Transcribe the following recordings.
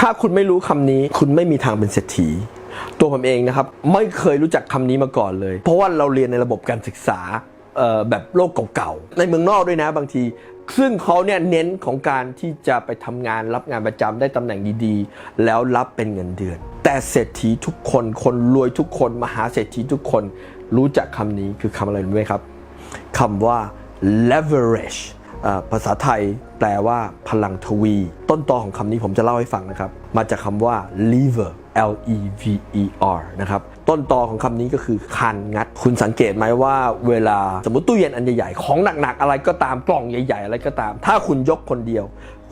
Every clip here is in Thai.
ถ้าคุณไม่รู้คำนี้ คุณไม่มีทางเป็นเศรษฐีตัวผมเองนะครับ ไม่เคยรู้จักคำนี้มาก่อนเลย เพราะว่าเราเรียนในระบบการศึกษาแบบโลกเก่าๆ ในเมืองนอกด้วยนะบางที ซึ่งเขาเนี่ยเน้นของการที่จะไปทำงานรับงานประจำได้ตำแหน่งดีๆ แล้วรับเป็นเงินเดือน แต่เศรษฐีทุกคนคนรวยทุกคน มหาเศรษฐีทุกคนรู้จักคำนี้คือคำอะไรรู้ไหมครับคำว่า leverage ภาษาไทยแปลว่าพลังทวี ต้นตอของคำนี้ผมจะเล่าให้ฟังนะครับ มาจากคำว่า lever L E V E R นะครับ ต้นตอของคำนี้ก็คือคันงัด คุณสังเกตไหมว่าเวลาสมมติตู้เย็นอันใหญ่ๆ ของหนักๆ อะไรก็ตามกล่องใหญ่ ๆ อะไรก็ตาม ถ้าคุณยกคนเดียว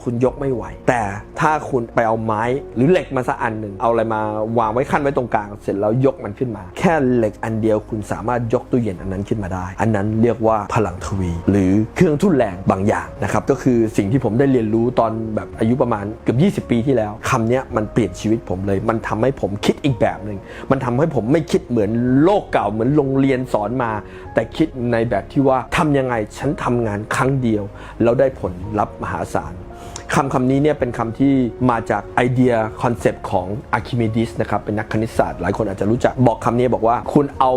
คุณยกไม่ไหว แต่ถ้าคุณไปเอาไม้หรือเหล็กมาสักอันหนึ่งเอาอะไรมาวางไว้ขั้นไว้ตรงกลาง เสร็จแล้วยกมันขึ้นมา แค่เหล็กอันเดียวคุณสามารถยกตู้เย็นอันนั้นขึ้นมาได้ อันนั้นเรียกว่าพลังทวี หรือเครื่องทุ่นแรงบางอย่างนะครับก็คือสิ่งที่ผมได้เรียนรู้ตอนแบบอายุประมาณเกือบ20 ปีที่แล้วคำนี้มันเปลี่ยนชีวิตผมเลย มันทำให้ผมคิดอีกแบบหนึ่งมันทำให้ผมไม่คิดเหมือนโลกเก่าเหมือนโรงเรียนสอนมา แต่คิดในแบบที่ว่าทำยังไงฉันทำงานครั้งเดียวแล้วได้ผลลัพธ์มหาศาล คำคำนี้เนี่ยเป็นคำที่มาจากไอเดียคอนเซปต์ของอะคิเมดิสนะครับเป็นนักคณิตศาสตร์หลายคนอาจจะรู้จักบอกคำนี้บอกว่าคุณเอา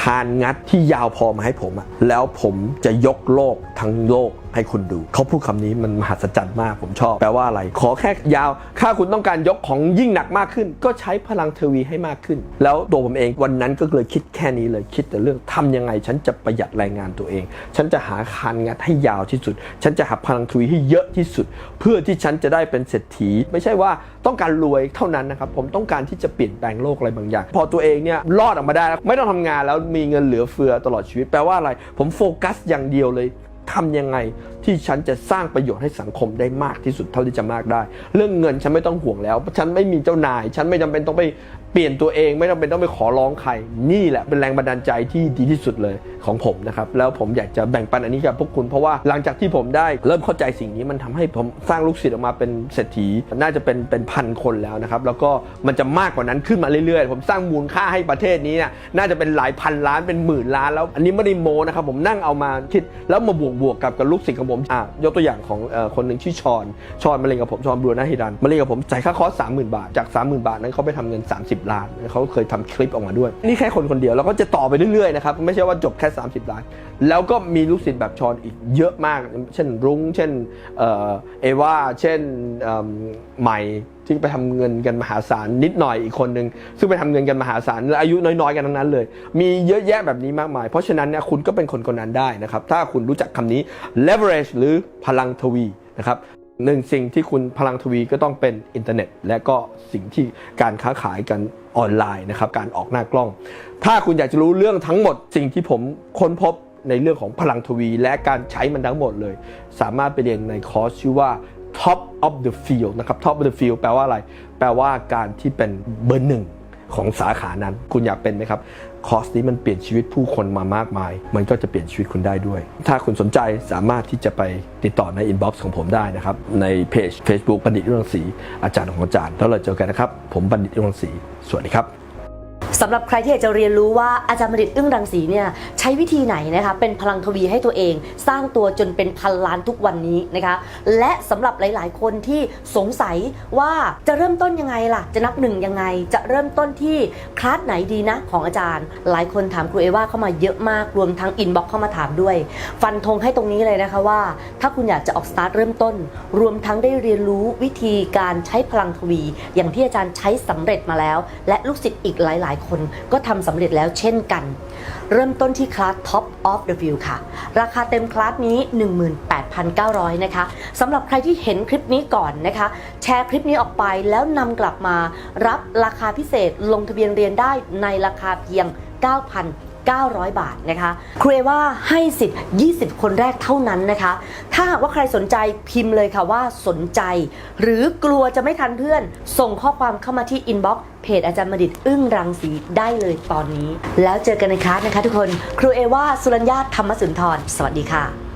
คานงัดที่ยาวพอมาให้ผมอะแล้วผมจะยกโลกทั้งโลกให้คุณดู เขาพูดคำนี้มันมหัศจรรย์มากผมชอบ แปลว่าอะไร ขอแค่ยาว ถ้าคุณต้องการยกของยิ่งหนักมากขึ้น ก็ใช้พลังทวีให้มากขึ้น แล้วตัวผมเองวันนั้นก็เลยคิดแค่นี้เลยคิดแต่เรื่องทำยังไง ฉันจะประหยัดแรงงานตัวเอง ฉันจะหาคานงัดให้ยาวที่สุด ฉันจะหาพลังทวีให้เยอะที่สุด เพื่อที่ฉันจะได้เป็นเศรษฐี ไม่ใช่ว่าต้องการรวยเท่านั้นนะครับผมต้องการที่จะเปลี่ยนแปลงโลกอะไรบางอย่าง พอตัวเองเนี่ยรอดออกมาได้แล้วไม่ต้องทำงานแล้วมีเงินเหลือเฟือตลอดชีวิตแปลว่าอะไร ผมโฟกัสอย่างเดียวเลย ทำยังไงที่ฉันจะสร้างประโยชน์ให้สังคมได้มากที่สุดเท่าที่จะมากได้ เรื่องเงินฉันไม่ต้องห่วงแล้ว ฉันไม่มีเจ้านาย ฉันไม่จำเป็นต้องไปเปลี่ยนตัวเอง ไม่จำเป็นต้องไปขอร้องใคร นี่แหละเป็นแรงบันดาลใจที่ดีที่สุดเลยของผมนะครับ แล้วผมอยากจะแบ่งปันอันนี้กับพวกคุณ เพราะว่าหลังจากที่ผมได้เริ่มเข้าใจสิ่งนี้มันทำให้ผมสร้างลูกศิษย์ออกมาเป็นเศรษฐี น่าจะเป็นเป็นพันคนแล้วนะครับ แล้วก็มันจะมากกว่านั้นขึ้นมาเรื่อยๆ ผมสร้างมูลค่าให้ประเทศนี้เนี่ยน่าจะเป็นหลายพันล้านเป็นหมื่นล้านแล้ว อันนี้ไม่ได้โมนะครับผมนั่งเอามาคิดแล้วมาบวกบวกกับกับลูกศิษย์ของผมอะยกตัวอย่างของอคนหนึ่งชื่อชอนชอนมาเรียนกับผมชอนบรูนาฮิดันมาเรียนกับผมจ่ายค่าคอร์สสามหมื่นบาทจาก30,000บาทนั้นเขาไปทำเงิน 30 ล้านเขาเคยทำคลิปออกมาด้วย นี่แค่คนคนเดียวแล้วก็จะต่อไปเรื่อยๆนะครับไม่ใช่ว่าจบแค่ 30 ล้าน แล้วก็มีลูกศิษย์แบบชอนอีกเยอะมาก เช่นรุ้งเช่นเอ่อเอวาเช่นใหม่ ที่ไปทำเงินกันมหาศาลนิดหน่อยอีกคนนึงซึ่งไปทำเงินกันมหาศาลและอายุน้อยๆกันทั้งนั้นเลย มีเยอะแยะแบบนี้มากมาย เพราะฉะนั้นเนี่ยคุณก็เป็นคนคนนั้นได้นะครับ ถ้าคุณรู้จักคำนี้ leverage หรือพลังทวีนะครับหนึ่งสิ่งที่คุณพลังทวีก็ต้องเป็นอินเทอร์เน็ต และก็สิ่งที่การค้าขายกันออนไลน์นะครับการออกหน้ากล้อง ถ้าคุณอยากจะรู้เรื่องทั้งหมดสิ่งที่ผมค้นพบในเรื่องของพลังทวี และการใช้มันทั้งหมดเลย สามารถไปเรียนในคอร์สชื่อว่า top of the field นะครับ top of the field แปลว่าอะไร แปลว่าการที่เป็นเบอร์หนึ่งของสาขานั้น คุณอยากเป็นไหมครับ คอร์สนี้มันเปลี่ยนชีวิตผู้คนมามากมาย มันก็จะเปลี่ยนชีวิตคุณได้ด้วย ถ้าคุณสนใจสามารถที่จะไปติดต่อในอินบ็อกซ์ของผมได้นะครับ ในเพจ Facebook บัณฑิตเรื่องศรีอาจารย์ของอาจารย์ แล้วเราเจอกันนะครับ ผมบัณฑิตเรื่องศรีสวัสดีครับ สำหรับใครที่อยากจะเรียนรู้ว่าอาจารย์บัณฑิตอึ้งรังสีเนี่ยใช้วิธีไหนนะคะเป็นพลังทวีให้ตัวเอง สร้างตัวจนเป็นพันล้านทุกวันนี้นะคะและสำหรับหลาย ๆ คนที่สงสัยว่าจะเริ่มต้นยังไงล่ะ จะนับหนึ่งยังไง จะเริ่มต้นที่คลาสไหนดีนะของอาจารย์ หลายคนถามครูเอว่าเข้ามาเยอะมากรวมทั้งอินบ็อกเข้ามาถามด้วย ฟันธงให้ตรงนี้เลยนะคะว่า ถ้าคุณอยากจะออกสตาร์ทเริ่มต้น รวมทั้งได้เรียนรู้วิธีการใช้พลังทวี อย่างที่อาจารย์ใช้สำเร็จมาแล้ว และลูกศิษย์อีกหลาย ๆ คนก็ทำสำเร็จแล้วเช่นกัน เริ่มต้นที่คลาส Top of the View ค่ะ ราคาเต็มคลาสนี้ 18,900 นะคะสำหรับใครที่เห็นคลิปนี้ก่อนนะคะ แชร์คลิปนี้ออกไปแล้วนำกลับมา รับราคาพิเศษลงทะเบียนเรียนได้ในราคาเพียง 9,000 900 บาทนะคะครูเอว่าให้สิทธิ์ 20 คนแรกเท่านั้นนะคะ ถ้าหากว่าใครสนใจพิมพ์เลยค่ะว่าสนใจ หรือกลัวจะไม่ทันเพื่อน ส่งข้อความเข้ามาที่อินบ็อกซ์เพจอาจารย์มดิตอึ้งรังสีได้เลยตอนนี้ แล้วเจอกันในคลาสนะคะทุกคน ครูเอว่าสุรัญญาธรรมสุนทร สวัสดีค่ะ